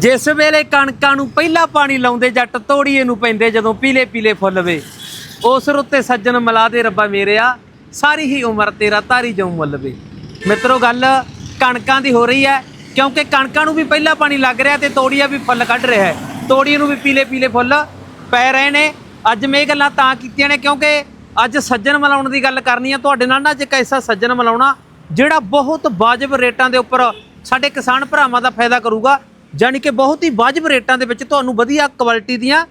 ਜਿਸ ਵੇਲੇ ਕਣਕਾਂ ਨੂੰ ਪਹਿਲਾ ਪਾਣੀ ਲਾਉਂਦੇ ਜੱਟ ਤੋੜੀਏ ਨੂੰ ਪੈਂਦੇ ਜਦੋਂ ਪੀਲੇ ਪੀਲੇ ਫੁੱਲ ਵੇ। ਉਸ ਰੁੱਤੇ ਸੱਜਣ ਮਿਲਾ ਦੇ ਰੱਬਾ ਮੇਰਿਆ, ਸਾਰੀ ਹੀ ਉਮਰ ਤੇਰਾ ਤਾਰੀ ਜਾਉ ਮੁੱਲ ਵੇ। ਮਿੱਤਰੋ, ਗੱਲ ਕਣਕਾਂ ਦੀ ਹੋ ਰਹੀ ਹੈ, ਕਿਉਂਕਿ ਕਣਕਾਂ ਨੂੰ ਵੀ ਪਹਿਲਾ ਪਾਣੀ ਲੱਗ ਰਿਹਾ ਤੇ ਤੋੜੀਆ ਵੀ ਫੁੱਲ ਕੱਢ ਰਿਹਾ ਹੈ। ਤੋੜੀਏ ਨੂੰ ਵੀ ਪੀਲੇ ਪੀਲੇ ਫੁੱਲ ਪੈ ਰਹੇ ਨੇ। ਅੱਜ ਮੈਂ ਇਹ ਗੱਲਾਂ ਤਾਂ ਕੀਤੀਆਂ ਨੇ, ਕਿਉਂਕਿ ਅੱਜ ਸੱਜਣ ਮਿਲਾਉਣ ਦੀ ਗੱਲ ਕਰਨੀ ਆ। ਤੁਹਾਡੇ ਨਾਲ ਨਾ ਅੱਜ ਇੱਕ ਐਸਾ ਸੱਜਣ ਮਿਲਾਉਣਾ, ਜਿਹੜਾ ਬਹੁਤ ਵਾਜਬ ਰੇਟਾਂ ਦੇ ਉੱਪਰ ਸਾਡੇ ਕਿਸਾਨ ਭਰਾਵਾਂ ਦਾ ਫਾਇਦਾ ਕਰੂਗਾ। ਜਾਣੀ ਕਿ ਬਹੁਤ ਹੀ ਵਾਜਬ ਰੇਟਾਂ ਦੇ ਵਿੱਚ ਤੁਹਾਨੂੰ ਵਧੀਆ ਕੁਆਲਿਟੀ ਦੀਆਂ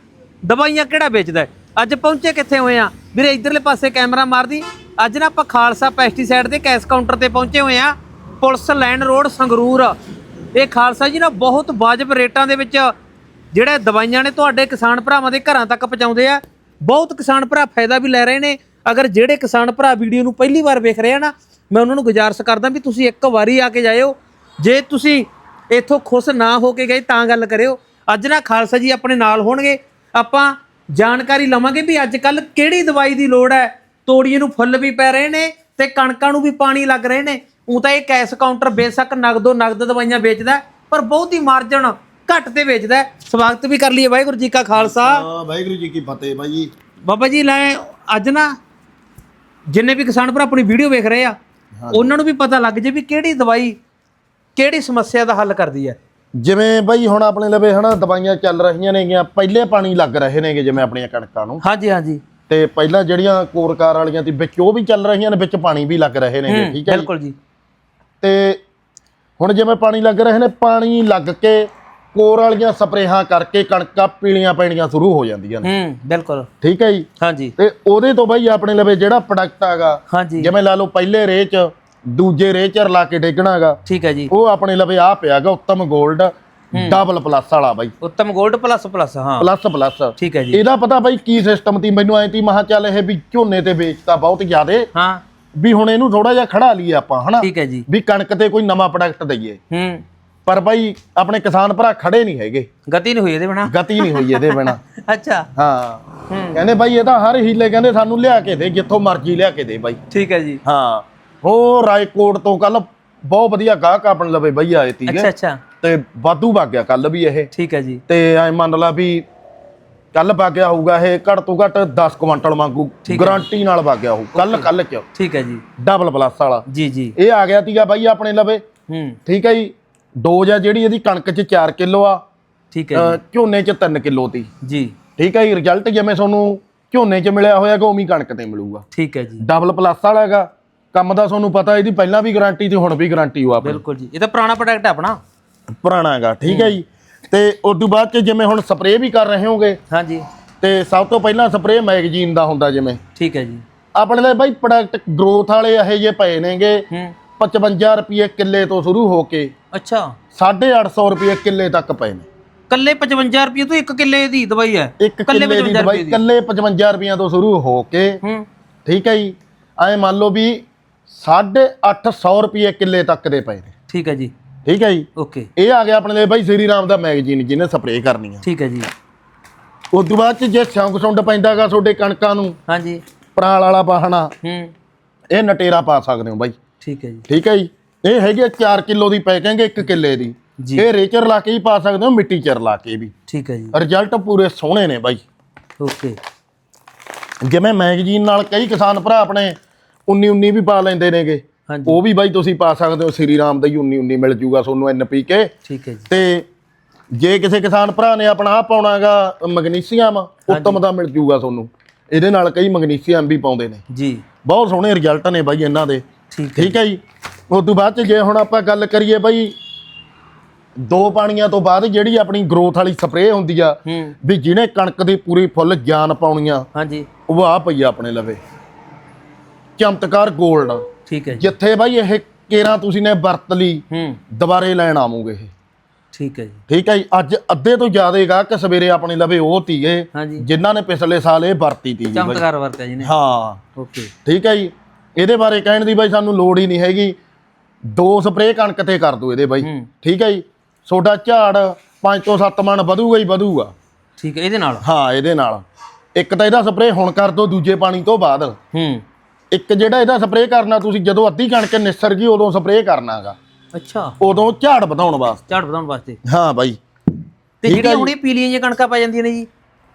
ਦਵਾਈਆਂ ਕਿਹੜਾ ਵੇਚਦਾ ਅੱਜ ਪਹੁੰਚੇ ਕਿੱਥੇ ਹੋਏ ਆ ਵੀਰੇ, ਇਧਰਲੇ ਪਾਸੇ ਕੈਮਰਾ ਮਾਰਦੀ। ਅੱਜ ਨਾ ਆਪਾਂ ਖਾਲਸਾ ਪੈਸਟੀਸਾਈਡ ਦੇ ਕੈਸ਼ ਕਾਊਂਟਰ ਤੇ ਪਹੁੰਚੇ ਹੋਏ ਆ ਪੁਲਿਸ ਲਾਈਨ ਰੋਡ ਸੰਗਰੂਰ। ਇਹ ਖਾਲਸਾ ਜੀ ਨਾ ਬਹੁਤ ਵਾਜਬ ਰੇਟਾਂ ਦੇ ਵਿੱਚ ਜਿਹੜੇ ਦਵਾਈਆਂ ਨੇ ਤੁਹਾਡੇ ਕਿਸਾਨ ਭਰਾਵਾਂ ਦੇ ਘਰਾਂ ਤੱਕ ਪਹੁੰਚਾਉਂਦੇ ਆ। ਬਹੁਤ ਕਿਸਾਨ ਭਰਾ ਫਾਇਦਾ ਵੀ ਲੈ ਰਹੇ ਨੇ। ਅਗਰ ਜਿਹੜੇ ਕਿਸਾਨ ਭਰਾ ਵੀਡੀਓ ਨੂੰ ਪਹਿਲੀ ਵਾਰ ਵੇਖ ਰਹੇ ਆ ਨਾ, ਮੈਂ ਉਹਨਾਂ ਨੂੰ ਗੁਜ਼ਾਰਿਸ਼ ਕਰਦਾ ਵੀ ਤੁਸੀਂ ਇੱਕ ਵਾਰੀ ਆ ਕੇ ਜਾਇਓ। ਜੇ ਤੁਸੀਂ ਇੱਥੋਂ ਖੁਸ਼ ਨਾ ਹੋ ਕੇ ਗਏ ਤਾਂ ਗੱਲ ਕਰਿਓ। ਅੱਜ ਨਾ ਖਾਲਸਾ ਜੀ ਆਪਣੇ ਨਾਲ ਹੋਣਗੇ। ਆਪਾਂ ਜਾਣਕਾਰੀ ਲਵਾਂਗੇ ਵੀ ਅੱਜ ਕੱਲ ਕਿਹੜੀ ਦਵਾਈ ਦੀ ਲੋੜ ਹੈ। ਤੋੜੀਏ ਨੂੰ ਫੁੱਲ ਵੀ ਪੈ ਰਹੇ ਨੇ ਤੇ ਕਣਕਾਂ ਨੂੰ ਵੀ ਪਾਣੀ ਲੱਗ ਰਹੇ ਨੇ। ਉਹ ਤਾਂ ਇਹ ਕੈਸ਼ ਕਾਊਂਟਰ ਬੇਸ਼ੱਕ ਨਗਦੋ ਨਗਦ ਦਵਾਈਆਂ ਵੇਚਦਾ ਪਰ ਬਹੁਤ ਹੀ ਮਾਰਜਨ ਘੱਟ ਤੇ ਵੇਚਦਾ। ਸਵਾਗਤ ਵੀ ਕਰ ਲਈਏ ਵਾਹਿਗੁਰੂ ਜੀ ਕਾ ਖਾਲਸਾ। ਵਾਹਿਗੁਰੂ ਜੀ ਕੀ ਫਤਿਹ ਬਾਈ। ਜੀ ਬਾਬਾ ਜੀ ਲੈ ਅੱਜ ਨਾ ਜਿੰਨੇ ਵੀ ਕਿਸਾਨ ਭਰਾ ਆਪਣੀ ਵੀਡੀਓ ਵੇਖ ਰਹੇ ਆ ਉਹਨਾਂ ਨੂੰ ਵੀ ਪਤਾ ਲੱਗ ਜੇ ਵੀ ਕਿਹੜੀ ਦਵਾਈ ਕਿਹੜੀ ਸਮੱਸਿਆ ਦਾ ਹੱਲ ਕਰਦੀ ਹੈ? ਜਿਵੇਂ ਬਾਈ ਹੁਣ ਆਪਣੇ ਲਵੇ ਹਨਾ ਦਵਾਈਆਂ ਚੱਲ ਰਹੀਆਂ ਨੇਗੀਆਂ ਪਹਿਲੇ ਪਾਣੀ ਲੱਗ ਰਹੇ ਨੇਗੇ ਜਿਵੇਂ ਆਪਣੀਆਂ ਕਣਕਾਂ ਨੂੰ। ਹਾਂਜੀ ਹਾਂਜੀ। ਤੇ ਪਹਿਲਾਂ ਜਿਹੜੀਆਂ ਕੋਰਕਾਰ ਵਾਲੀਆਂ ਤੇ ਵਿੱਚ ਉਹ ਵੀ ਚੱਲ ਰਹੀਆਂ ਨੇ ਵਿੱਚ ਪਾਣੀ ਵੀ ਲੱਗ ਰਹੇ ਨੇਗੇ ਠੀਕ ਹੈ? ਬਿਲਕੁਲ ਜੀ। ਤੇ ਹੁਣ ਜਿਵੇਂ ਪਾਣੀ ਲੱਗ ਰਹੇ ਨੇ ਪਾਣੀ ਲੱਗ ਕੇ ਕੋਰ ਵਾਲੀਆਂ ਸਪਰੇਹਾਂ ਕਰਕੇ ਕਣਕਾਂ ਪੀਲੀਆਂ ਪੈਣੀਆਂ ਸ਼ੁਰੂ ਹੋ ਜਾਂਦੀਆਂ ਨੇ। ਹੂੰ ਬਿਲਕੁਲ। ਠੀਕ ਹੈ ਜੀ? ਹਾਂਜੀ। ਤੇ ਉਹਦੇ ਤੋਂ ਬਾਈ ਆਪਣੇ ਲਵੇ ਜਿਹੜਾ ਪ੍ਰੋਡਕਟ ਹੈਗਾ ਹਾਂਜੀ। ਜਿਵੇਂ ਲਾ ਲਓ ਪਹਿਲੇ ਰੇਹ ਚ ਦੂਜੇ ਰੇਹ ਚ ਰਲਾ ਕੇ ਡੇਗਣਾਗਾ ਠੀਕ ਹੈ ਜੀ। ਉਹ ਆਪਣੇ ਲਵੇ ਆ ਪਿਆਗਾ ਉੱਤਮ 골ਡ ਡਬਲ ਪਲੱਸ ਵਾਲਾ ਬਾਈ। ਉੱਤਮ 골ਡ ਪਲੱਸ ਪਲੱਸ ਹਾਂ। ਪਲੱਸ ਪਲੱਸ ਠੀਕ ਹੈ ਜੀ। ਇਹਦਾ ਪਤਾ ਬਾਈ ਕੀ ਸਿਸਟਮ ਤੀ ਮੈਨੂੰ ਐ ਤੀ ਮਹਾ ਚੱਲ ਇਹ ਵੀ ਝੋਨੇ ਤੇ ਵੇਚਤਾ ਬਹੁਤ ਜ਼ਿਆਦੇ। ਹਾਂ। ਵੀ ਹੁਣ ਇਹਨੂੰ ਥੋੜਾ ਜਿਹਾ ਖੜਾ ਲਈਏ ਆਪਾਂ ਹਨਾ? ਠੀਕ ਹੈ ਜੀ। ਵੀ ਕਣਕ ਤੇ ਕੋਈ ਨਵਾਂ ਪ੍ਰੋਡਕਟ ਦਈਏ। ਹੂੰ। ਪਰ ਬਾਈ ਆਪਣੇ ਕਿਸਾਨ ਭਰਾ ਖੜੇ ਨਹੀਂ ਹੈਗੇ। ਗਤੀ ਨਹੀਂ ਹੋਈ ਇਹਦੇ ਬਿਨਾ। ਗਤੀ ਨਹੀਂ ਹੋਈ ਇਹਦੇ ਬਿਨਾ। ਅੱਛਾ। ਹੂੰ। ਕਹਿੰਦੇ ਬਾਈ ਇਹ ਤਾਂ ਹਰ ਹੀਲੇ ਕਹਿੰਦੇ ਸਾਨੂੰ ਲਿਆ ਕੇ ਦੇ ਜਿੱਥੋਂ ਮਰਜ਼ੀ ਲਿਆ ਕੇ ਦੇ ਬਾਈ। ਠੀਕ ਹੈ ਜੀ। ਹਾਂ। ਉਹ ਰਾਏਕੋਟ ਤੋਂ ਕੱਲ ਬਹੁਤ ਵਧੀਆ ਗਾਹਕ ਆਪਣੇ ਲਵੇ ਬਈ ਆਏ ਤੀਗੇ ਅੱਛਾ ਅੱਛਾ। ਤੇ ਵਾਧੂ ਵਗ ਗਿਆ ਕੱਲ ਵੀ ਇਹ। ਠੀਕ ਹੈ ਜੀ। ਤੇ ਐ ਮੰਨ ਲਾ ਵੀ ਕੱਲ ਵਗਿਆ ਹੋਊਗਾ ਇਹ ਘੱਟ ਤੋਂ ਘੱਟ 10 ਕੁਇੰਟਲ ਵਾਂਗੂ ਗਾਰੰਟੀ ਨਾਲ ਵਗਿਆ ਹੋਊ। ਕੱਲ ਕੱਲ ਚ ਠੀਕ ਹੈ ਜੀ। ਡਬਲ ਪਲੱਸ ਵਾਲਾ। ਜੀ ਜੀ। ਇਹ ਆ ਗਿਆ ਤੀਗਾ ਬਾਈ ਆਪਣੇ ਲਵੇ। ਹੂੰ। ਠੀਕ ਹੈ ਜੀ। ਡੋਜ਼ ਆ ਜਿਹੜੀ ਇਹਦੀ ਕਣਕ ਚ 4 ਕਿਲੋ ਆ। ਠੀਕ ਹੈ ਝੋਨੇ ਚ 3 ਕਿਲੋ ਤੀ ਜੀ। ਠੀਕ ਹੈ ਜੀ। ਰਿਜ਼ਲਟ ਜਿਵੇਂ ਤੁਹਾਨੂੰ ਝੋਨੇ ਚ ਮਿਲਿਆ ਹੋਇਆਗਾ ਉਵੇਂ ਹੀ ਕਣਕ ਤੇ ਮਿਲੂਗਾ। ਠੀਕ ਹੈ ਜੀ। ਡਬਲ ਪਲੱਸ ਵਾਲਾ ਹੈਗਾ। ਕੰਮ ਦਾ ਤੁਹਾਨੂੰ ਪਤਾ ਇਹਦੀ ਪਹਿਲਾਂ ਵੀ ਗਾਰੰਟੀ ਤੇ ਹੁਣ ਵੀ ਗਾਰੰਟੀ ਹੋ ਆਪਣੀ। ਬਿਲਕੁਲ ਜੀ ਇਹ ਤਾਂ ਪੁਰਾਣਾ ਪ੍ਰੋਡਕਟ ਹੈ ਆਪਣਾ। ਪੁਰਾਣਾ ਹੈਗਾ ਠੀਕ ਹੈ ਜੀ। ਤੇ ਉਸ ਤੋਂ ਬਾਅਦ ਚ ਜਿਵੇਂ ਹੁਣ ਸਪਰੇਅ ਵੀ ਕਰ ਰਹੇ ਹੋਗੇ ਹਾਂਜੀ। ਤੇ ਸਭ ਤੋਂ ਪਹਿਲਾਂ ਸਪਰੇਅ ਮੈਗਜ਼ੀਨ ਦਾ ਹੁੰਦਾ ਜਿਵੇਂ। ਠੀਕ ਹੈ ਜੀ। ਆਪਣੇ ਲਈ ਬਾਈ ਪ੍ਰੋਡਕਟ ਗਰੋਥ ਵਾਲੇ ਇਹੋ ਜਿਹੇ ਪਏ ਨੇਗੇ ਹੂੰ। 55 ਰੁਪਏ ਕਿੱਲੇ ਤੋਂ ਸ਼ੁਰੂ ਹੋ ਕੇ ਅੱਛਾ। 850 ਰੁਪਏ ਕਿੱਲੇ ਤੱਕ ਪਏ ਨੇ। ਕੱਲੇ 55 ਰੁਪਏ ਤੋਂ ਇੱਕ ਕਿੱਲੇ ਦੀ ਦਵਾਈ ਹੈ? ਇੱਕ ਕਿੱਲੇ ਦੀ 55 ਦਵਾਈ ਕੱਲੇ 55 ਰੁਪਈਆਂ ਤੋਂ ਸ਼ੁਰੂ ਹੋ ਕੇ ਹੂੰ। ਠੀਕ ਹੈ ਜੀ। ਐ ਮੰਨ ਲਓ ਵੀ 850 ਰੁਪਏ ਕਿੱਲੇ ਤੱਕ ਦੇ ਪਏ ਨੇ। ਠੀਕ ਹੈ ਜੀ। ਠੀਕ ਹੈ ਜੀ? ਓਕੇ। ਇਹ ਆ ਗਿਆ ਆਪਣੇ ਲਈ ਬਾਈ ਸ੍ਰੀ ਰਾਮ ਦਾ ਮੈਗਜ਼ੀਨ ਜਿਹਨੇ ਸਪਰੇਅ ਕਰਨੀ ਆ। ਠੀਕ ਹੈ ਜੀ। ਉਸ ਤੋਂ ਬਾਅਦ ਚ ਜੇ ਸ਼ੌਂਕ ਸੁੰਡ ਪੈਂਦਾਗਾ ਤੁਹਾਡੇ ਕਣਕਾਂ ਨੂੰ ਹਾਂਜੀ। ਪਰਾਲ ਵਾਲਾ ਬਾਹਣਾ ਹੂੰ। ਇਹ ਨਟੇਰਾ ਪਾ ਸਕਦੇ ਹੋ ਬਾਈ। ਠੀਕ ਹੈ ਜੀ। ਠੀਕ ਹੈ ਜੀ? ਇਹ ਹੈਗੇ 4 ਕਿਲੋ ਦੀ ਪੈਕਿੰਗ 1 ਕਿੱਲੇ ਦੀ। ਇਹ ਰੇਚਰ ਲਾ ਕੇ ਹੀ ਪਾ ਸਕਦੇ ਹੋ ਮਿੱਟੀ ਚ ਲਾ ਕੇ ਵੀ। ਠੀਕ ਹੈ ਜੀ। ਰਿਜ਼ਲਟ ਪੂਰੇ ਸੋਹਣੇ ਨੇ ਬਾਈ। ਓਕੇ। ਜਿਵੇਂ ਮੈਗਜ਼ੀਨ ਨਾਲ ਕਈ ਕਿਸਾਨ ਭਰਾ ਆਪਣੇ 19 19 ਵੀ ਪਾ ਲੈਂਦੇ ਨੇਗੇ। ਹਾਂਜੀ। ਉਹ ਵੀ ਬਾਈ ਤੁਸੀਂ ਪਾ ਸਕਦੇ ਹੋ ਸ੍ਰੀ ਰਾਮ ਦਾ ਹੀ 19 19 ਮਿਲ ਜੂਗਾ ਤੁਹਾਨੂੰ ਐਨਪੀਕੇ ਠੀਕ ਹੈ ਜੀ। ਤੇ ਜੇ ਕਿਸੇ ਕਿਸਾਨ ਭਰਾ ਨੇ ਆਪਣਾ ਆ ਪਾਉਣਾਗਾ ਮੈਗਨੀਸੀਅਮ ਉੱਤਮ ਦਾ ਮਿਲ ਜੂਗਾ ਤੁਹਾਨੂੰ। ਇਹਦੇ ਨਾਲ ਕਈ ਮੈਗਨੀਸੀਅਮ ਵੀ ਪਾਉਂਦੇ ਨੇ। ਜੀ। ਬਹੁਤ ਸੋਹਣੇ ਰਿਜ਼ਲਟ ਨੇ ਬਾਈ ਇਹਨਾਂ ਦੇ। ਠੀਕ ਹੈ ਜੀ। ਉਸ ਤੋਂ ਬਾਅਦ ਚ ਜੇ ਹੁਣ ਆਪਾਂ ਗੱਲ ਕਰੀਏ ਬਾਈ ਦੋ ਪਾਣੀਆਂ ਤੋਂ ਬਾਅਦ ਜਿਹੜੀ ਆਪਣੀ ਗਰੋਥ ਵਾਲੀ ਸਪਰੇਅ ਹੁੰਦੀ ਆ ਵੀ ਜਿਹਨੇ ਕਣਕ ਦੀ ਪੂਰੀ ਫੁੱਲ ਜਾਨ ਪਾਉਣੀਆਂ ਹਾਂਜੀ। ਉਹ ਆ ਪਈ ਆਪਣੇ ਲਵੇ। ਚਮਤਕਾਰ 골ਡ ਠੀਕ ਹੈ ਜੀ। ਜਿੱਥੇ ਬਾਈ ਇਹ ਕੇਰਾਂ ਤੁਸੀਂ ਨੇ ਵਰਤ ਲਈ ਹੂੰ। ਦੁਬਾਰੇ ਲੈਣ ਆਵੋਗੇ ਇਹ। ਠੀਕ ਹੈ ਜੀ। ਠੀਕ ਹੈ ਜੀ ਅੱਜ ਅੱਧੇ ਤੋਂ ਜ਼ਿਆਦਾ ਗਾਹਕ ਸਵੇਰੇ ਆਪਣੇ ਲਵੇ ਉਹ ਹਾਂਜੀ। ਜਿਨ੍ਹਾਂ ਨੇ ਪਿਛਲੇ ਸਾਲ ਇਹ ਵਰਤੀ ਤੀ ਜੀ ਬਾਈ। ਚਮਤਕਾਰ ਵਰਤਿਆ ਜੀ ਨੇ। ਹਾਂ। ਓਕੇ। ਠੀਕ ਹੈ ਜੀ ਇਹਦੇ ਬਾਰੇ ਕਹਿਣ ਦੀ ਬਾਈ ਸਾਨੂੰ ਲੋੜ ਹੀ ਨਹੀਂ ਹੈਗੀ। ਦੋ ਸਪਰੇਅ ਕਣਕ ਤੇ ਕਰ ਦੋ ਇਹਦੇ ਬਾਈ। ਹੂੰ। ਠੀਕ ਹੈ ਜੀ ਤੁਹਾਡਾ ਝਾੜ 5 ਤੋਂ 7 ਮਣ ਵਧੂਗਾ ਹੀ ਵਧੂਗਾ। ਠੀਕ ਹੈ ਇਹਦੇ ਨਾਲ। ਹਾਂ ਇਹਦੇ ਨਾਲ। ਇੱਕ ਤਾਂ ਇਹਦਾ ਸਪਰੇਅ ਹੁਣ ਕਰ ਦੋ ਦੂਜੇ ਪਾਣੀ ਤੋਂ ਬਾਅਦ। ਹੂੰ। ਇੱਕ ਜਿਹੜਾ ਇਹਦਾ ਸਪਰੇਅ ਕਰਨਾ ਤੁਸੀਂ ਜਦੋਂ ਅੱਧੀ ਕਣਕ ਨਿਸਰ ਗਈ ਉਦੋਂ ਸਪਰੇਅ ਕਰਨਾਗਾ। ਅੱਛਾ। ਉਦੋਂ ਝਾੜ ਵਧਾਉਣ ਵਾਸਤੇ। ਝਾੜ ਵਧਾਉਣ ਵਾਸਤੇ। ਹਾਂ ਬਾਈ। ਤੇ ਠੀਕ ਆ ਜਿਹੜੀਆਂ ਜੀ। ਹੁਣੇ ਪੀਲੀਆਂ ਜਿਹੀਆਂ ਕਣਕਾਂ ਪੈ ਜਾਂਦੀਆਂ ਨੇ ਜੀ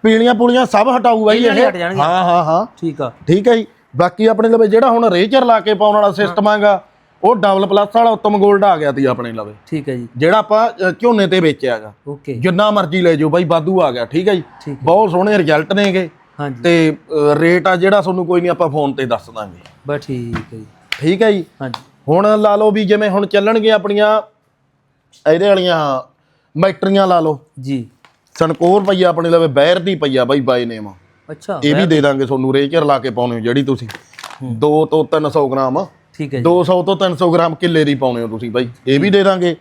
ਪੀਲੀਆਂ ਪੁਲੀਆਂ ਸਭ ਹਟਾਊ ਬਾਈ ਇਹ। ਜਾਣਗੀਆਂ। ਹਾਂ ਹਾਂ ਹਾਂ। ਠੀਕ ਆ। ਠੀਕ ਹੈ ਜੀ। ਬਾਕੀ ਆਪਣੇ ਲਵੇ ਜਿਹੜਾ ਹੁਣ ਰੇਚਰ ਲਾ ਕੇ ਪਾਉਣ ਵਾਲਾ ਸਿਸਟਮ ਹੈਗਾ ਉਹ ਡਬਲ ਪਲੱਸ ਵਾਲਾ ਉੱਤਮ 골ਡ ਆ ਗਿਆ ਤੀ ਆਪਣੇ ਲਵੇ। ਠੀਕ ਹੈ ਜੀ। ਜਿਹੜਾ ਆਪਾਂ ਅ, ਝੋਨੇ ਤੇ ਵੇਚਿਆਗਾ ਓਕੇ। ਜਿੰਨਾ ਮਰਜ਼ੀ ਲੈ ਜਾਓ ਬਾਈ ਵਾਧੂ ਆ ਗਿਆ। ਠੀਕ ਹੈ ਜੀ। ਠੀਕ ਹੈ। ਬਹੁਤ ਸੋਹਣੇ ਰਿਜ਼ਲਟ ਨੇਗੇ। ਹਾਂਜੀ। ਤੇ ਰੇਟ ਆ ਜਿਹੜਾ ਤੁਹਾਨੂੰ ਕੋਈ ਨਹੀਂ ਆਪਾਂ ਫੋਨ ਤੇ ਦੱਸ ਦਾਂਗੇ। ਬਸ ਠੀਕ ਹੈ ਜੀ। ਠੀਕ ਹੈ ਜੀ? ਹਾਂਜੀ। ਹੁਣ ਲਾ ਲਓ ਵੀ ਜਿਵੇਂ ਹੁਣ ਚੱਲਣਗੇ ਆਪਣੀਆਂ ਇਹਦੇ ਵਾਲੀਆਂ ਮੈਟਰੀਆਂ ਲਾ ਲਓ। ਜੀ। ਸਨਕੋਰ ਪਈਆ ਆਪਣੇ ਲਵੇ ਬੈਰ ਦੀ ਪਈਆ ਬਾਈ ਬਾਈ ਨੇਮ ਅੱਛਾ ਇਹ ਵੀ ਦੇ ਦਾਂਗੇ ਤੁਹਾਨੂੰ ਰੇਚਰ ਲਾ ਕੇ ਪਾਉਣੇ ਹੋ ਜਿਹੜੀ ਤੁਸੀਂ। 2 ਤੋਂ 300 ਗ੍ਰਾਮ। ਠੀਕ ਹੈ ਜੀ। 200 ਤੋਂ 300 ਗ੍ਰਾਮ ਕਿੱਲੇ ਦੀ ਪਾਉਣੇ ਹੋ ਤੁਸੀਂ ਬਾਈ। ਇਹ ਵੀ ਦੇ ਦਾਂਗੇ।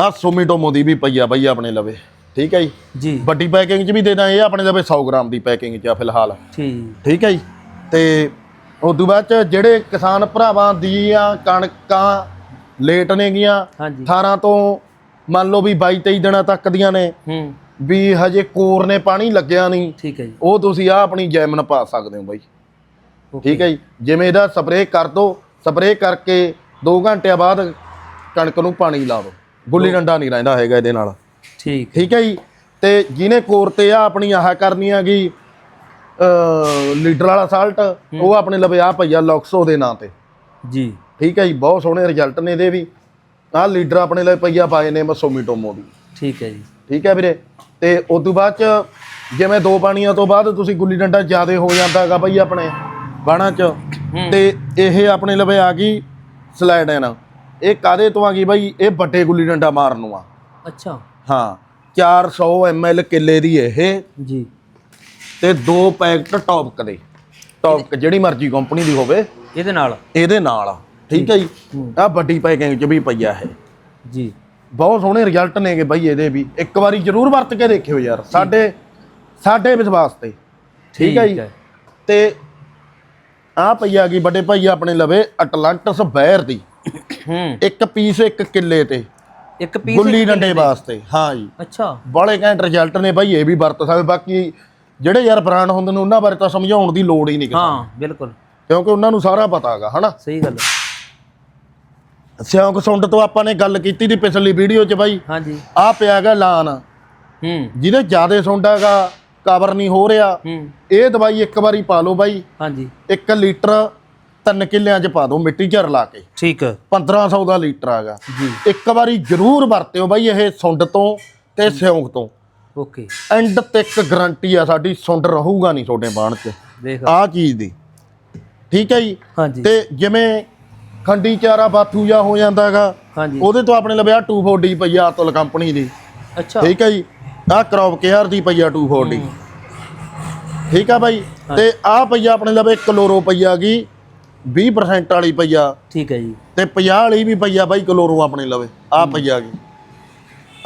ਆ ਸੁਮੀਟੋਮੋ ਦੀ ਵੀ ਪਈਆ ਬਾਈ ਆਪਣੇ ਲਵੇ। ਠੀਕ ਹੈ ਜੀ? ਜੀ। ਵੱਡੀ ਪੈਕਿੰਗ 'ਚ ਵੀ ਦੇ ਦਾਂ ਇਹ ਆਪਣੇ ਲਵੇ 100 ਗ੍ਰਾਮ ਦੀ ਪੈਕਿੰਗ 'ਚ ਆ ਫਿਲਹਾਲ। ਠੀਕ। ਠੀਕ ਹੈ ਜੀ? ਤੇ ਉਸ ਤੋਂ ਬਾਅਦ 'ਚ ਜਿਹੜੇ ਕਿਸਾਨ ਭਰਾਵਾਂ ਦੀਆਂ ਕਣਕਾਂ ਲੇਟ ਨੇਗੀਆਂ ਹਾਂਜੀ। 18 ਤੋਂ ਮੰਨ ਲਓ ਵੀ 22 23 ਦਿਨਾਂ ਤੱਕ ਦੀਆਂ ਨੇ ਹੂੰ। ਵੀ ਹਜੇ ਕੋਰ ਨੇ ਪਾਣੀ ਲੱਗਿਆ ਨਹੀਂ ਠੀਕ ਹੈ ਜੀ। ਉਹ ਤੁਸੀਂ ਆ ਆਪਣੀ ਜੈਮਨ ਪਾ ਸਕਦੇ ਹੋ ਬਾਈ। ਠੀਕ ਹੈ ਜੀ? ਜਿਵੇਂ ਇਹਦਾ ਸਪਰੇਅ ਕਰ ਦੋ ਸਪਰੇਅ ਕਰਕੇ 2 ਘੰਟਿਆਂ ਬਾਅਦ ਕਣਕ ਨੂੰ ਪਾਣੀ ਲਾ ਦਿਓ ਗੁੱਲੀ ਡੰਡਾ ਨਹੀਂ ਰਹਿੰਦਾ ਹੈਗਾ ਇਹਦੇ ਨਾਲ। ਠੀਕ ਠੀਕ ਹੈ ਜੀ। ਤੇ ਜਿਹਨੇ ਕੋਰ ਤੇ ਆ ਆਪਣੀ ਆਹ ਕਰਨੀ ਹੈਗੀ ਅ ਲੀਡਰ ਵਾਲਾ ਸਾਲਟ ਉਹ ਆਪਣੇ ਲਵੇ ਆ ਪਈਆ ਲੌਕਸੋ ਦੇ ਨਾਂ ਤੇ। ਜੀ। ਠੀਕ ਹੈ ਜੀ ਬਹੁਤ ਸੋਹਣੇ ਰਿਜ਼ਲਟ ਨੇ ਇਹਦੇ ਵੀ। ਆਹ ਲੀਡਰ ਆਪਣੇ ਲਈ ਪਈਆ ਪਾਏ ਨੇ ਮਸੋਮੀਟੋਮੋ ਦੀ। ਠੀਕ ਹੈ ਜੀ। ਠੀਕ ਹੈ ਵੀਰੇ। ਤੇ ਉਸ ਤੋਂ ਬਾਅਦ ਚ ਜਿਵੇਂ ਦੋ ਪਾਣੀਆਂ ਤੋਂ ਬਾਅਦ ਤੁਸੀਂ ਗੁੱਲੀ ਡੰਡਾ ਜ਼ਿਆਦੇ ਹੋ ਜਾਂਦਾ ਹੈਗਾ ਬਈ ਆਪਣੇ ਬਾਣਾ ਚ। ਤੇ ਇਹ ਆਪਣੇ ਲਵੇ ਆ ਗਈ ਸਲਾਈਡ ਐ ਨਾ ਇਹ ਕਾਦੇ ਤੋਂ ਆ ਗਈ ਬਈ? ਇਹ ਵੱਡੇ ਗੁੱਲੀ ਡੰਡਾ ਮਾਰਨ ਨੂੰ ਆ। ਅੱਛਾ। ਹਾਂ 400 ml ਕਿੱਲੇ ਦੀ ਇਹ। ਜੀ। ਤੇ ਦੋ ਪੈਕਟ ਟੌਪਕ ਦੇ। ਟੌਪਕ ਜਿਹੜੀ ਮਰਜ਼ੀ ਕੰਪਨੀ ਦੀ ਹੋਵੇ। ਇਹਦੇ ਨਾਲ? ਇਹਦੇ ਨਾਲ। ਠੀਕ ਹੈ ਜੀ? ਆ ਵੱਡੀ ਪੈਕਿੰਗ ਚ ਵੀ ਪਈਆ ਇਹ। ਜੀ। ਬਹੁਤ ਸੋਹਣੇ ਰਿਜ਼ਲਟ ਨੇਗੇ ਬਾਈ ਇਹਦੇ ਵੀ। ਇੱਕ ਵਾਰੀ ਜ਼ਰੂਰ ਵਰਤ ਕੇ ਦੇਖਿਓ ਯਾਰ। ਸਾਡੇ ਸਾਡੇ ਵਿਸ਼ਵਾਸ ਤੇ। ਠੀਕ ਹੈ ਜੀ? ਤੇ ਆ ਪਈ ਆ ਗਈ ਵੱਡੇ ਭਾਈ ਆਪਣੇ ਲਵੇ ਅਟਲਾਂਟਸ ਬੈਰ ਦੀ। ਹੂੰ। ਇੱਕ ਪੀਸ ਇੱਕ ਕਿੱਲੇ ਤੇ। ਇੱਕ ਪੀਸ ਗੁੱਲੀ ਡੰਡੇ ਵਾਸਤੇ ਹਾਂ ਜੀ। ਅੱਛਾ। ਬੜੇ ਘੈਂਟ ਰਿਜ਼ਲਟ ਨੇ ਬਾਈ ਇਹ ਵੀ ਵਰਤ ਸਕਦੇ। ਬਾਕੀ ਜਿਹੜੇ ਯਾਰ ਬ੍ਰਾਂਡ ਹੁੰਦੇ ਨੇ ਉਹਨਾਂ ਬਾਰੇ ਤਾਂ ਸਮਝਾਉਣ ਦੀ ਲੋੜ ਹੀ ਨਹੀਂ ਕਿਸੇ ਹਾਂ ਬਿਲਕੁਲ। ਕਿਉਂਕਿ ਉਹਨਾਂ ਨੂੰ ਸਾਰਾ ਪਤਾ ਹੈਗਾ ਹਨਾ? ਸਹੀ ਗੱਲ ਸਿਉਂਕ ਸੁੰਡ ਤੋਂ ਆਪਾਂ ਨੇ ਗੱਲ ਕੀਤੀ ਦੀ ਪਿਛਲੀ ਵੀਡੀਓ 'ਚ ਬਾਈ। ਹਾਂਜੀ ਆ ਪਿਆ ਹੈਗਾ ਲਾਨ। ਹੂੰ। ਜਿਹਦੇ ਜ਼ਿਆਦੇ ਸੁੰਡ ਹੈਗਾ ਕਵਰ ਨਹੀਂ ਹੋ ਰਿਹਾ। ਹੂੰ। ਇਹ ਦਵਾਈ ਇੱਕ ਵਾਰੀ ਪਾ ਲਓ ਬਾਈ। ਹਾਂਜੀ 1 ਲੀਟਰ ਤਿੰਨ ਕਿੱਲਿਆਂ 'ਚ ਪਾ ਦਿਓ ਮਿੱਟੀ 'ਚ ਰਲਾ ਕੇ। ਠੀਕ 1500 ਦਾ ਲੀਟਰ ਜੀ। ਇੱਕ ਵਾਰੀ ਜ਼ਰੂਰ ਵਰਤਿਓ ਬਾਈ ਇਹ ਸੁੰਡ ਤੋਂ ਤੇ ਸਿਉਂਕ ਤੋਂ। ਓਕੇ। ਐਂਡ ਤੱਕ ਗਾਰੰਟੀ ਆ ਸਾਡੀ ਸੁੰਡ ਰਹੂਗਾ ਨਹੀਂ ਤੁਹਾਡੇ ਬਾਣ 'ਚ। ਦੇਖ। ਆਹ ਚੀਜ਼ ਦੀ। ਠੀਕ ਹੈ ਜੀ? ਹਾਂਜੀ। ਤੇ ਜਿਵੇਂ ਖੰਡੀ ਚਾਰਾ ਬਾਥੂ ਜਾਂ ਹੋ ਜਾਂਦਾ ਹੈਗਾ ਹਾਂਜੀ। ਉਹਦੇ ਤੋਂ ਆਪਣੇ ਲਵੇ ਆ 240 ਪਈਆ ਅਤੁਲ ਕੰਪਨੀ ਦੀ। ਅੱਛਾ। ਠੀਕ ਹੈ ਜੀ? ਆਹ ਕ੍ਰੌਪ ਕੇਅਰ ਦੀ ਪਈਆ 240 ਠੀਕ ਆ ਬਾਈ? ਤੇ ਆਹ ਪਈਆ ਆਪਣੇ ਲਵੇ ਕਲੋਰੋ ਪਈਆ ਗਈ 20% ਵਾਲੀ ਪਈਆ ਠੀਕ ਹੈ ਜੀ। ਤੇ 50 ਵਾਲੀ ਵੀ ਪਈਆ ਬਾਈ ਕਲੋਰੋ ਆਪਣੇ ਲਵੇ। ਆਹ ਪਈਆ ਗਈ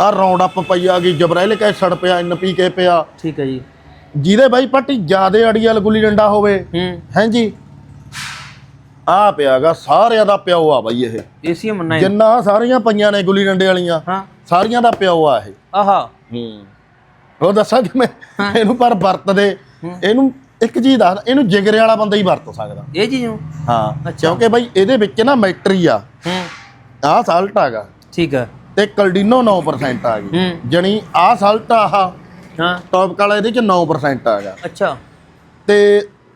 ਆਹ ਰਾਉਂਡ ਅਪ ਪਈਆ ਗਈ ਜਬਰੈਲਿਕ ਐਸਿਡ ਪਿਆ ਐਨਪੀਕੇ ਪਿਆ। ਠੀਕ ਹੈ ਜੀ। ਜਿਹਦੇ ਬਾਈ ਪੱਟੀ ਜਿਆਦੇ ਅੜੀਅਲ ਗੁੱਲੀ ਡੰਡਾ ਹੋਵੇ। ਹੂੰ। ਹਾਂਜੀ ਆਹ ਪਿਆਗਾ ਸਾਰਿਆਂ ਦਾ ਪਿਓ ਆ ਬਾਈ ਇਹ। ਏਸੀਐਮ ਮੰਨਾ ਜਿੰਨਾ ਸਾਰੀਆਂ ਪਈਆਂ ਨੇ ਗੁੱਲੀ ਡੰਡੇ ਵਾਲੀਆਂ ਹਾਂ। ਸਾਰੀਆਂ ਦਾ ਪਿਓ ਆ ਇਹ। ਆਹਾ। ਹੂੰ। ਉਹ ਦੱਸਾਂ ਕਿ ਮੈਂ ਇਹਨੂੰ ਪਰ ਵਰਤਦੇ। ਇਹਨੂੰ ਇੱਕ ਚੀਜ਼ ਦੱਸ ਇਹਨੂੰ ਜਿਗਰੇ ਵਾਲਾ ਬੰਦਾ ਹੀ ਵਰਤ ਸਕਦਾ। ਇਹ ਚੀਜ਼ ਨੂੰ? ਹਾਂ ਕਿਉਂਕਿ ਬਾਈ ਇਹਦੇ ਵਿੱਚ ਨਾ ਮੈਟਰੀ ਆ। ਹੂੰ। ਆਹ ਸਾਲਟ ਆਗਾ ਠੀਕ ਹੈ ਤੇ ਕਲਡੀਨੋ 9% ਆ ਗਈ। ਜਣੀ ਆਹ ਸਾਲਟ ਆਹ ਹਾਂ। ਟੌਪ ਵਾਲਾ ਇਹਦੇ ਚ 9% ਆਗਾ ਅੱਛਾ। ਤੇ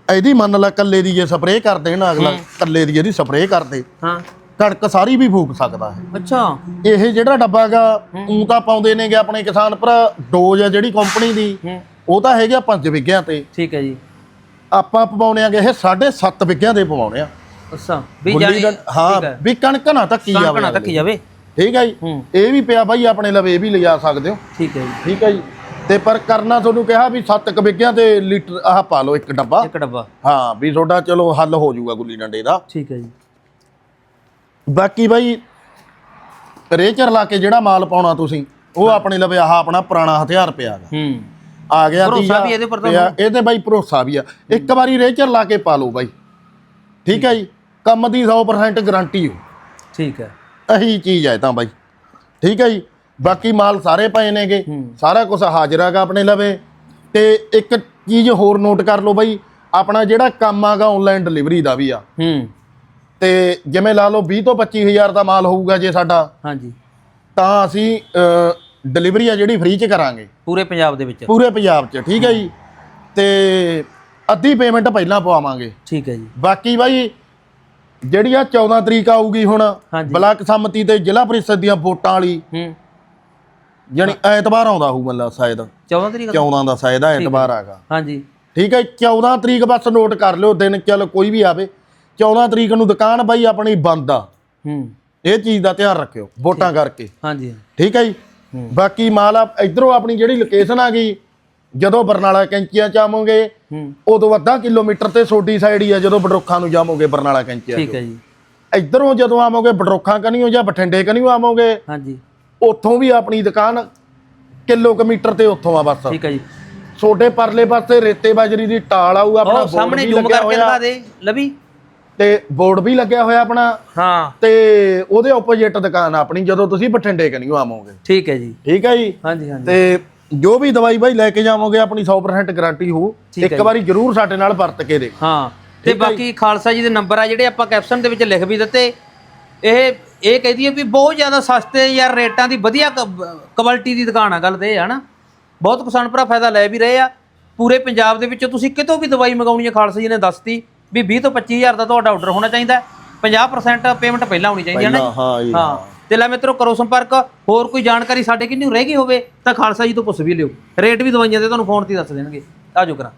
ਇਹਦੀ ਮੰਨ ਲਾ ਕੱਲੇ ਦੀ ਜੇ ਸਪਰੇਅ ਕਰ ਦੇਣ ਅਗਲਾ ਕੱਲੇ ਦੀ ਇਹਦੀ ਸਪਰੇਅ ਕਰਦੇ ਹਾਂ। ਕਣਕ ਸਾਰੀ ਵੀ ਫੂਕ ਸਕਦਾ ਹੈ। ਅੱਛਾ। ਇਹ ਜਿਹੜਾ ਡੱਬਾ ਗਾ ਉਹ ਤਾਂ ਪਾਉਂਦੇ ਨੇਗੇ ਆਪਣੇ ਕਿਸਾਨ ਭਰਾ ਡੋਜ਼ ਆ ਜਿਹੜੀ ਕੰਪਨੀ ਦੀ। ਉਹ ਤਾਂ ਹੈਗੇ ਆ 5 ਵਿਗਿਆਂ ਤੇ। ਠੀਕ ਹੈ ਜੀ। ਆਪਾਂ ਪਵਾਉਣੇ ਆਗੇ ਇਹ 7.5 ਵਿਗਿਆਂ ਦੇ ਪਵਾਉਣੇ ਆ। ਅੱਛਾ ਵੀ ਗੁੱਲੀ ਜਾਨੀ ਹਾਂ ਵੀ ਕਣਕ ਨਾ ਧੱਕੀ ਜਾਵੇ ਕਣਕਣਾ ਤੱਕ ਜਾਵੇ। ਠੀਕ ਹੈ ਜੀ? ਹੂੰ। ਇਹ ਵੀ ਪਿਆ ਬਾਈ ਆਪਣੇ ਲਵੇ ਇਹ ਵੀ ਲਿਜਾ ਸਕਦੇ ਹੋ। ਠੀਕ ਹੈ ਜੀ। ਠੀਕ ਹੈ ਜੀ? ਤੇ ਪਰ ਕਰਨਾ ਤੁਹਾਨੂੰ ਕਿਹਾ ਵੀ 7 ਵਿਗਿਆਂ ਤੇ ਲੀਟਰ ਆਹ ਪਾ ਲਓ ਇੱਕ ਡੱਬਾ। ਇੱਕ ਡੱਬਾ। ਹਾਂ ਵੀ ਤੁਹਾਡਾ ਚਲੋ ਹੱਲ ਹੋ ਜਾਊਗਾ ਗੁੱਲੀ ਡੰਡੇ ਦਾ। ਠੀਕ ਹੈ ਜੀ। ਬਾਕੀ ਬਾਈ ਰੇਚਰ ਲਾ ਕੇ ਜਿਹੜਾ ਮਾਲ ਪਾਉਣਾ ਤੁਸੀਂ ਉਹ ਆਪਣੇ ਲਵੇ ਆਹ ਆਪਣਾ ਪੁਰਾਣਾ ਹਥਿਆਰ ਪਿਆ ਗਾ ਹੂੰ। ਆ ਗਿਆ ਭਰੋਸਾ ਵੀ ਇਹਦੇ ਪਰ ਤਾਂ ਪਿਆ, ਇਹਦੇ ਬਾਈ ਭਰੋਸਾ ਵੀ ਆ। ਇੱਕ ਵਾਰੀ ਰੇਚਰ ਲਾ ਕੇ ਪਾ ਲਓ ਬਾਈ। ਠੀਕ ਹੈ ਜੀ? ਕੰਮ ਦੀ 100% ਗਾਰੰਟੀ ਹੋ। ਠੀਕ ਹੈ। ਇਹੀ ਚੀਜ਼ ਹੈ ਤਾਂ ਬਾਈ। ਠੀਕ ਹੈ ਜੀ? ਬਾਕੀ ਮਾਲ ਸਾਰੇ ਪਏ ਨੇਗੇ। ਸਾਰਾ ਕੁਝ ਹਾਜ਼ਰ ਹੈਗਾ ਆਪਣੇ ਲਵੇ। ਤੇ ਇੱਕ ਚੀਜ਼ ਹੋਰ ਨੋਟ ਕਰ ਲਓ ਬਾਈ। ਆਪਣਾ ਜਿਹੜਾ ਕੰਮ ਆਗਾ ਆਨਲਾਈਨ ਡਿਲੀਵਰੀ ਦਾ ਵੀ ਆ। ਹੂੰ। ਤੇ ਜਿਵੇਂ ਲਾ ਲਓ 20 ਤੋਂ 25000 ਦਾ ਮਾਲ ਹੋਊਗਾ ਜੇ ਸਾਡਾ। ਹਾਂਜੀ। ਤਾਂ ਅਸੀਂ ਡਿਲੀਵਰੀ ਆ ਜਿਹੜੀ ਫ੍ਰੀ ਚ ਕਰਾਂਗੇ। ਪੂਰੇ ਪੰਜਾਬ ਦੇ ਵਿੱਚ। ਪੂਰੇ ਪੰਜਾਬ ਚ ਠੀਕ ਹੈ ਜੀ? ਤੇ ਅੱਧੀ ਪੇਮੈਂਟ ਪਹਿਲਾਂ ਪਵਾਵਾਂਗੇ। ਠੀਕ ਹੈ ਜੀ। ਬਾਕੀ ਬਾਈ ਜਿਹੜੀ ਆ 14 ਤਰੀਕ ਆਊਗੀ ਹੁਣ। ਬਲਾਕ ਸੰਮਤੀ ਤੇ ਜ਼ਿਲ੍ਹਾ ਪਰਿਸ਼ਦ ਦੀਆਂ ਵੋਟਾਂ ਵਾਲੀ। ਹੂੰ। ਜਾਣੀ ਐਤਵਾਰ ਆਉਂਦਾ ਹੋਊ ਮੱਲਾ ਸ਼ਾਇਦ 14 ਤਰੀਕ 14 ਦਾ ਸ਼ਾਇਦ ਐਤਵਾਰ ਆਗਾ ਹਾਂਜੀ। ਠੀਕ ਹੈ 14 ਤਰੀਕ ਬਸ ਨੋਟ ਕਰ ਲਿਓ ਦਿਨ ਚੱਲ ਕੋਈ ਵੀ ਆਵੇ। 14 ਤਰੀਕ ਨੂੰ ਦੁਕਾਨ ਬਾਈ ਆਪਣੀ ਬੰਦ ਆ। ਹੂੰ। ਇਹ ਚੀਜ਼ ਦਾ ਧਿਆਨ ਰੱਖਿਓ ਵੋਟਾਂ ਕਰਕੇ। ਹਾਂਜੀ। ਠੀਕ ਹੈ ਜੀ? ਬਾਕੀ ਮਾਲ ਆ ਇਧਰੋਂ ਆਪਣੀ ਜਿਹੜੀ ਲੋਕੇਸ਼ਨ ਆ ਗਈ ਜਦੋਂ ਬਰਨਾਲਾ ਕੈਂਚੀਆਂ ਚ ਆਵੋਗੇ ਉਦੋਂ ਅੱਧਾ ਕਿਲੋਮੀਟਰ ਤੇ ਸੋਡੀ ਸਾਈਡ ਹੀ ਆ ਜਦੋਂ ਬਡਰੋਖਾਂ ਨੂੰ ਜਾਵੋਗੇ ਬਰਨਾਲਾ ਕੈਂਚੀਆਂ ਠੀਕ ਹੈ ਜੀ। ਇਧਰੋਂ ਜਦੋਂ ਆਵੋਗੇ ਬਡਰੋਖਾਂ ਕਨੀਓ ਜਾਂ ਬਠਿੰਡੇ ਕਨੀਓ ਆਵੋਗੇ ਹਾਂਜੀ। ਉੱਥੋਂ ਵੀ ਆਪਣੀ ਦੁਕਾਨ ਕਿਲੋਮੀਟਰ ਤੇ ਉੱਥੋਂ ਆ ਬਸ। ਠੀਕ ਹੈ ਜੀ। ਛੋਟੇ ਪਰਲੇ ਪਾਸੇ ਰੇਤੇ ਬਾਜਰੀ ਦੀ ਟਾਲ ਆਊ ਆਪਣਾ ਸਾਹਮਣੇ ਜ਼ੂਮ ਕਰਕੇ ਦਿਖਾ ਦੇ ਲਵੀ। ਤੇ ਬੋਰਡ ਵੀ ਲੱਗਿਆ ਹੋਇਆ ਆਪਣਾ। ਹਾਂ। ਤੇ ਉਹਦੇ ਆਪੋਜੀਟ ਦੁਕਾਨ ਆ ਆਪਣੀ ਜਦੋਂ ਤੁਸੀਂ ਬਠਿੰਡੇ ਕਨੀਓ ਆਵੋਗੇ। ਠੀਕ ਹੈ ਜੀ। ਠੀਕ ਹੈ ਜੀ? ਹਾਂਜੀ ਹਾਂਜੀ। ਤੇ ਜੋ ਵੀ ਦਵਾਈ ਬਾਈ ਲੈ ਕੇ ਜਾਵੋਗੇ ਆਪਣੀ 100% ਗਾਰੰਟੀ ਠੀਕ ਇੱਕ ਵਾਰੀ ਜਰੂਰ ਸਾਡੇ ਨਾਲ ਵਰਤ ਕੇ ਦੇਖੋ। ਹਾਂ। ਤੇ ਬਾਕੀ ਖਾਲਸਾ ਜੀ ਦੇ ਨੰਬਰ ਆ ਜਿਹੜੇ ਆਪਾਂ ਕੈਪਸ਼ਨ ਦੇ ਵਿੱਚ ਲਿਖ ਵੀ ਦਿੱਤੇ। ਇਹ ਇਹ ਕਹਦੀ ਹੈ ਵੀ ਬਹੁਤ ਜ਼ਿਆਦਾ ਸਸਤੇ ਯਾਰ ਰੇਟਾਂ ਦੀ ਵਧੀਆ ਕੁਆਲਿਟੀ ਦੀ ਦੁਕਾਨ ਆ ਗੱਲ ਤੇ ਇਹ ਆ ਨਾ। ਬਹੁਤ ਕਿਸਾਨ ਭਰਾ ਫਾਇਦਾ ਲੈ ਵੀ ਰਹੇ ਆ। ਪੂਰੇ ਪੰਜਾਬ ਦੇ ਵਿੱਚੋਂ ਤੁਸੀਂ ਕਿਤੋਂ ਵੀ ਦਵਾਈ ਮੰਗਾਉਣੀ ਹੈ ਖਾਲਸਾ ਜੀ ਨੇ ਦੱਸਤੀ। ਵੀ 20 ਤੋਂ 25000 ਦਾ ਤੁਹਾਡਾ ਆਰਡਰ ਹੋਣਾ ਚਾਹੀਦਾ ਹੈ। 50% ਪੇਮੈਂਟ ਪਹਿਲਾਂ ਹੋਣੀ ਚਾਹੀਦੀ ਹੈ ਨਾ ਪਹਿਲਾਂ, ਹਾਂ ਜੀ, ਹਾਂ। ਤੇ ਲੈ ਮਿੱਤਰੋ ਕਰੋ ਸੰਪਰਕ। ਹੋਰ ਕੋਈ ਜਾਣਕਾਰੀ ਸਾਡੇ ਕਿੰਨੀ ਰਹਿ ਗਈ ਹੋਵੇ ਤਾਂ ਖਾਲਸਾ ਜੀ ਤੋਂ ਪੁੱਛ ਵੀ ਲਿਓ। ਰੇਟ ਵੀ ਦਵਾਈਆਂ ਦੇ ਤੁਹਾਨੂੰ ਫੋਨ ਤੇ ਹੀ ਦੱਸ ਦੇਣਗੇ। ਆਜੋ ਕਰਾਂ।